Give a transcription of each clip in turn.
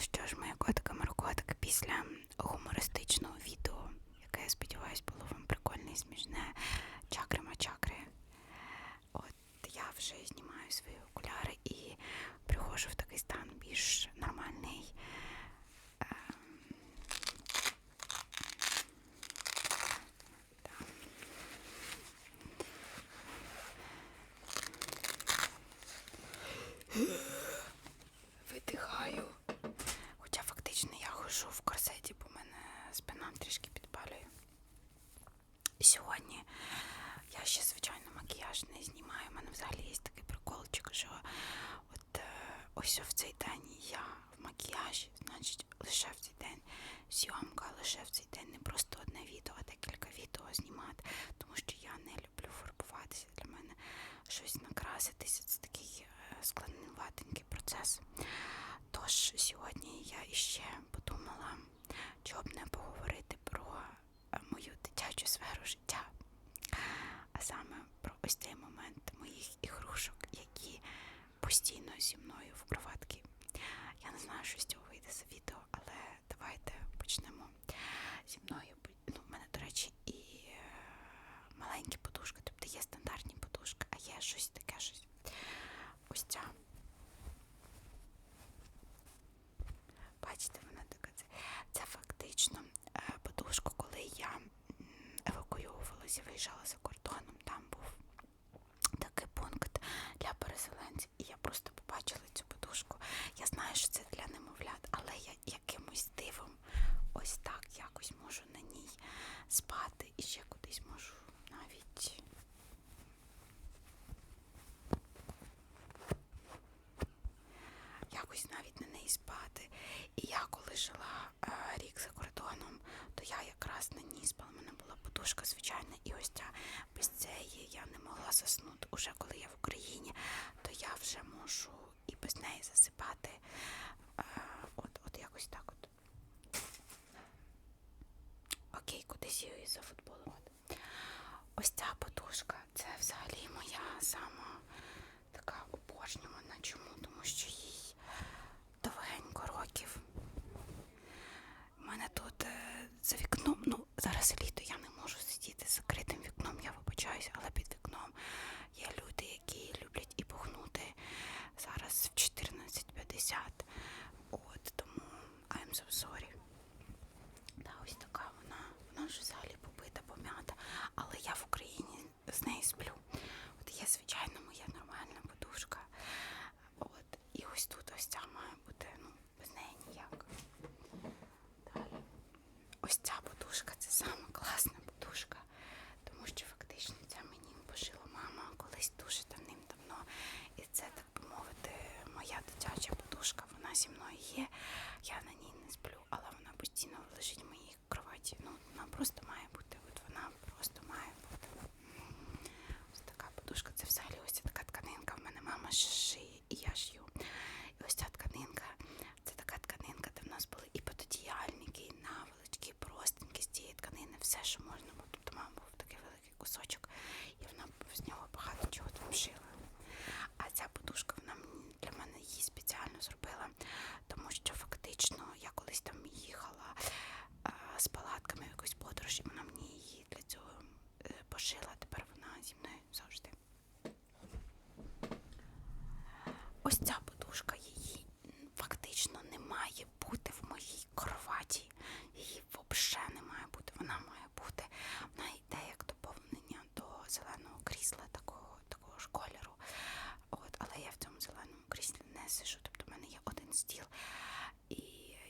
що ж, моя котика Маркотика, після гумористичного відео, яке, я сподіваюся, було вам прикольне і смішне, чакри мачакри. От я вже знімаю свої окуляри і приходжу в такий стан більш нормальний. Ем, да. Видихаю. Хоча фактично я хожу в корсеті, бо в мене спина трішки підпалює. Сьогодні я ще, звичайно, макіяж не знімаю. У мене взагалі є такий приколчик, що от е, ось в цей день я в макіяжі, значить, лише в цей день зйомка, лише в цей день не просто одне відео, а декілька відео знімати, тому що я не люблю фарбуватися. Для мене щось накраситися це такий е, складнуватенький процес. Тож сьогодні я іще подумала, чого б не поговорити про е, мою дитячу сферу життя, а саме про ось цей момент моїх ігрушок, які постійно зі мною в кроватці. Я не знаю, що з цього вийде за відео, але давайте почнемо. Зі мною ну, в мене, до речі, і е, маленькі подушки, тобто є стандартні подушки, а є щось таке щось. Ось ця. Бачите, вона така. Це, це фактично е, подушка, коли я м, евакуйовувалася, виїжджала за кордоном, там був такий пункт для переселенців. І я просто побачила цю подушку. Я знаю, що це для немовлят, але я якимось дивом ось так якось можу на ній спати і ще кудись можу навіть. якось навіть на неї спати. І я коли жила е, рік за кордоном, то я якраз на ній спала. У мене була подушка звичайна, і ось ця без цієї я не могла заснути. Уже коли я в Україні, то я вже можу і без неї засипати. Е, от, от якось так от. Окей, кудись футбол зафутболувати. Ось ця подушка це взагалі моя сама така обожнювана. Чому? Тому що їй довгенько років. У мене тут е, за вікном, ну зараз літо, я не можу сидіти з закритим вікном, я вибачаюся, але під вікном є люди, які люблять і погнути зараз в 14.50. От тому I'm so sorry. Та ось така вона, вона ж взагалі побита, пом'ята, але я в Україні з нею сплю. От є, звичайно, моя нормальна подушка. От, і ось тут ось ця має бути, ну, без неї ніяк. Далі. Ось ця подушка це сама класна подушка, тому що фактично ця мені пошила мама колись дуже давним-давно. І це, так би мовити, моя дитяча подушка. Вона зі мною є. Я на ній не сплю, але вона постійно лежить в моїй кроваті. Ну, вона просто має бути. От вона просто має бути. Ось така подушка. Це взагалі ось ця така тканинка. В мене мама ще шиє, і я шью. І ось ця тканинка. Це така тканинка, де в нас були і пододіяльники, і наволочки, і простинки з цієї тканини, все, що можна було. Тобто мама був такий великий кусочок, і вона з нього багато чого там шила. А ця подушка вона мені- для мене її спеціально зробила, тому що фактично я колись там їхала а, з палатками в якусь подорож, і вона мені її для цього е, пошила. Тепер вона зі мною завжди. Ось ця подушка її фактично не має бути в моїй кроваті. Її взагалі не має бути. Вона має бути. Вона йде як доповнення до зеленого крісла такого, такого ж кольору. От, але я в цьому зеленому кріслі не сижу. Тобто в мене є один стіл, і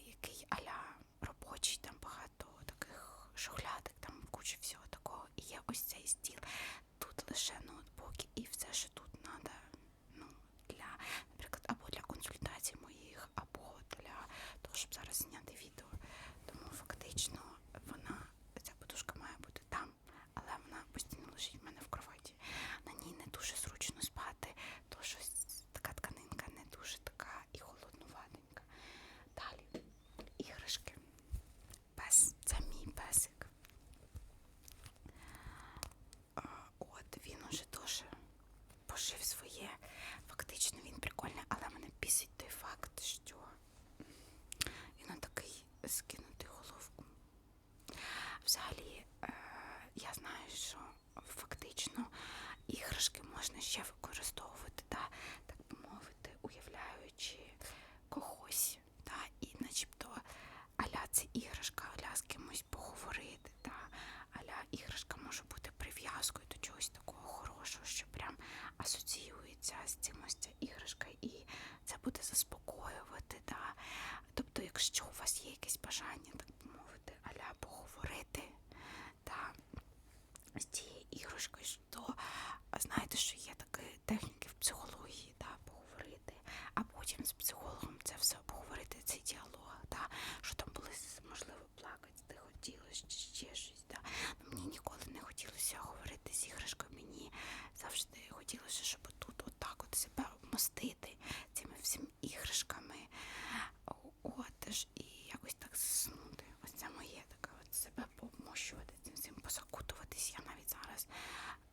який аля робочий, там багато таких шухлядок, там куча всього такого. І ось цей стіл. Тут лише ноутбуки і все, що тут треба, ну, для, наприклад, або для консультацій моїх, або для того, щоб зараз зняти відео. Тому фактично вона, ця подушка має бути там, але вона постійно лежить в мене в кроваті. На ній не дуже зручно спати, тому що с- така тканинка не дуже така і холоднуватенька. Далі іграшки. Пес, це мій песик. А, От він уже теж пожив своє. Фактично він прикольний, але мене бісить той факт, що м, скинути головку. Взагалі, е, я знаю, що фактично іграшки можна ще використовувати, та, так би мовити, уявляючи когось, та, і начебто аля це іграшка, аля з кимось поговорити, та, аля іграшка може бути прив'язкою до чогось такого хорошого, що прям асоціюється з цим ось ця іграшка, і це буде заспокоювати. Та. Тобто, якщо у вас є якесь бажання, так би мовити, аля поговорити та з цією іграшкою, то знаєте, що є такі техніки в психології, та, поговорити, а потім з психологом це все обговорити, цей діалог, та, що там були, можливо, плакати, де хотілося, чи ще щось. Та. Ну, мені ніколи не хотілося говорити з іграшкою, мені завжди хотілося, щоб тут отак от себе обмостити цими всіми іграшками. О, От ж і якось так заснути. Ось це моє таке от себе пообмощувати цим всім, позакутуватись. Я навіть зараз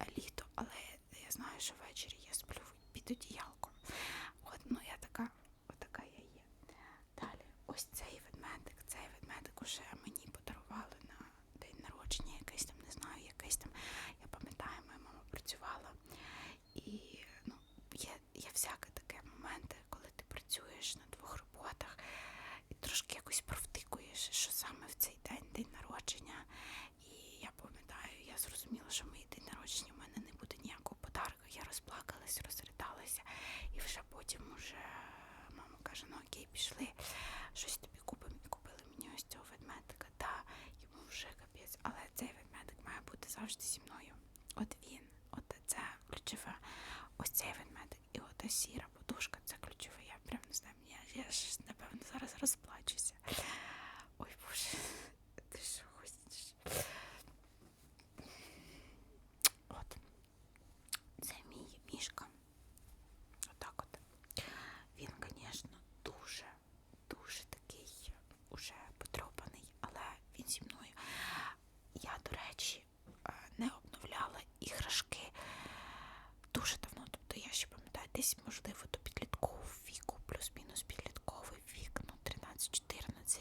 е, літо, але я знаю, що ввечері я сплю під одіялком. От, ну я така, от така я є. Далі, ось цей ведмедик, цей ведмедик уже мені подарували на день народження, якийсь там, не знаю, якийсь там. Я пам'ятаю, моя мама працювала. І ну, є, є всяке таке моменти, коли ти працюєш на двох роботах і трошки якось провтикуєш, що саме в цей день день народження. І я пам'ятаю, я зрозуміла, що мій день народження в мене не буде ніякого подарка. Я розплакалась, розридалася, і вже потім уже мама каже: ну окей, пішли, щось тобі купимо. І купили мені ось цього ведмедика. Та йому вже капець, але цей ведмедик має бути завжди зі мною. От він, от це ключове. Ось цей ведмедик і от сіра подушка, це ключове. Я прям не знаю, я, я ж напевно зараз розплачуся. Ой боже, ти що хочеш? От. Це мій мішка. Отак от. Він, звісно, дуже, дуже такий уже потрьопаний, але він зі мною. Я, до речі, е, не обновляла іграшки дуже давно. Тобто я ще пам'ятаю, десь, можливо, до підліткового віку, плюс-мінус підлітковий вік, ну 13-14.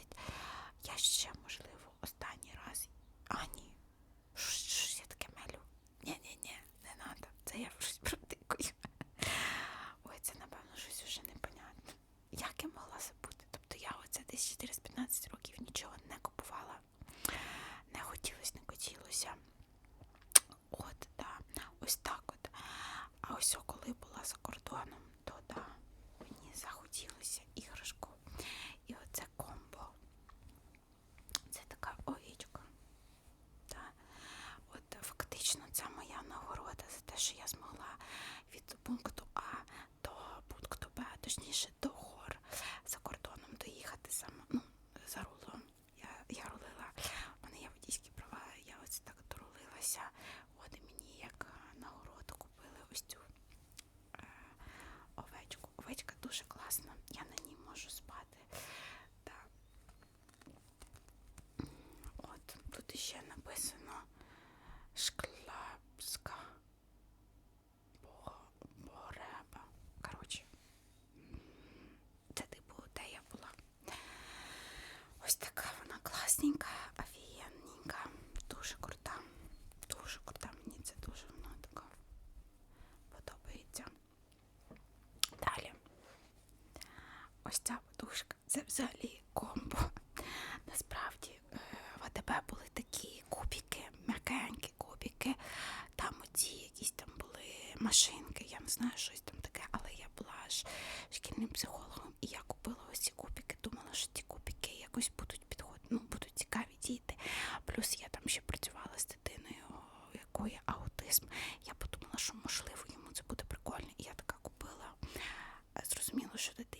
Я ще, можливо, останній раз. А, ні. Що ж я таке мелю? Ні-ні-ні, не треба. Це я щось протикую. Ой, це, напевно, щось вже непонятне. Як я могла забути? Тобто я оце десь 4-15 років нічого не купувала. Не хотілося, не хотілося. От, да. Ось так от. А ось о, коли була за кордоном, то да, мені захотілося іграшку. І оце комбо. Це така овічка. Да. От фактично це моя нагорода за те, що я змогла від пункту А до пункту Б, точніше до гор за кордоном доїхати саме ну, за рулом. Я, я рулила, у мене є водійські права, я ось так дорулилася. От мені як е, нагороду купили ось цю е, овечку. Овечка дуже класна, я на ній можу спати. От, тут ще написано шклябська Бо- Бореба. Коротше, це типу, де я була. Ось така вона класненька, офігенненька, дуже крута. Дуже крута, мені це дуже вона така подобається. Далі. Ось ця подушка. Це взагалі комбо. Насправді е, в АТБ були такі кубики, м'якенькі кубики. Там оці якісь там були машинки, я не знаю, щось там таке, але я була ж шкільним психологом, і я купила ось ці кубики. Думала, що ті кубики якось будуть підходити, ну, будуть цікаві діти. Плюс я там ще працювала з дитиною, у якої аутизм. Я подумала, що можливо йому це буде прикольно. І я така купила. Зрозуміло, що дитині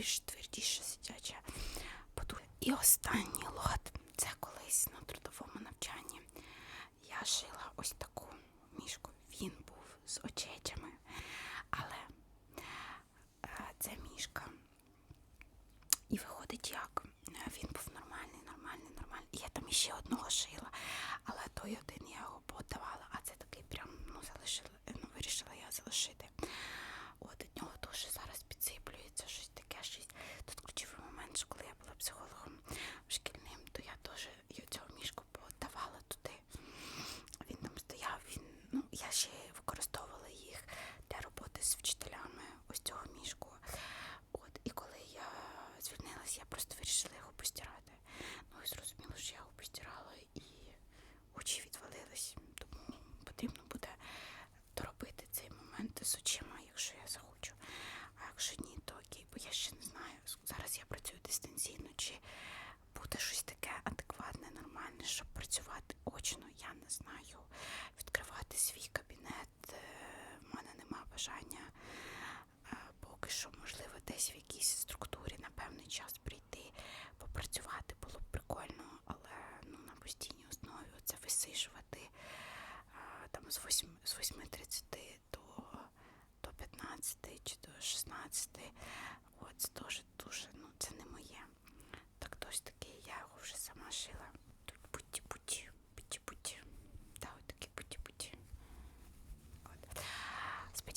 більш твердіше сидяча подушка. І останній лот це колись на трудовому навчанні. Я шила ось таку мішку. Він був з очечами, але е, це мішка. І виходить як. Е, він був нормальний, нормальний, нормальний. І я там іще одного шила, але той один. Свій кабінет. е, В мене нема бажання е, поки що, можливо, десь в якійсь структурі на певний час прийти, попрацювати було б прикольно, але ну, на постійній основі це висижувати е, там з 8, з 8.30 до, до 15 чи до 16. От це дуже дуже, ну це не моє. Так хтось такий, я його вже сама шила. Тут путі-путі, путі-путі. Та от такі путі-путі. От.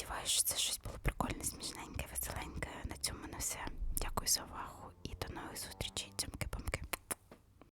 Сподіваюся, що це щось було прикольне, смішненьке, веселеньке. На цьому на все. Дякую за увагу і до нових зустрічей.